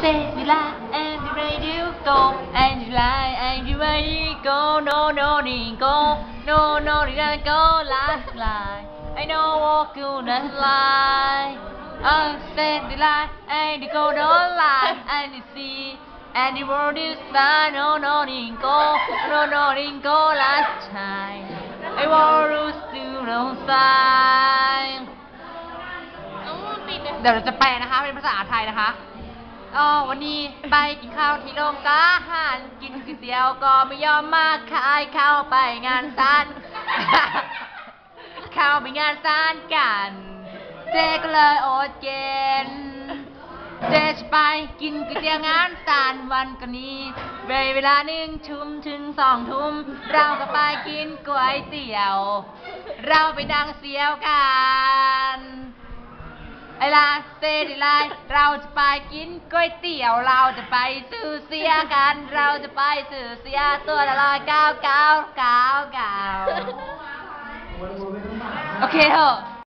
Say you lie and you ready to go and you lie and you ready to go no no didn't go no no didn't go lie lie I know what you not lie I said you lie and you go don't lie and you see and you won't do lie no no didn't go no no didn't go last time I want to do no sign เดี๋ยวเราจะแปลนะคะ เป็นภาษาไทยนะคะ อ๋อวันนี้ไปกินข้าวที่โรงกาหารกินก๋วยเตี๋ยวก็ไม่ยอมมาขายข้าวไปงานศาลเข้าวไปงานศาลกัน เจก็เลยอดเย็นเจจะไปกินก๋วยเตี๋ยวงานศาลวันกนี้เวลาหนึ่งทุ่มถึงสองทุ่มเราก็ไปกินก๋วยเตี๋ยว เราไปดังเสียวกัน ไอลาเซดิไลเราจะไปกินก๋วยเตี๋ยวเราจะไปซื้อเสียกัน เราจะไปซื้อเสียตัวละร้อยเก้าเก้าเก้าเก้าโอเคเถอะ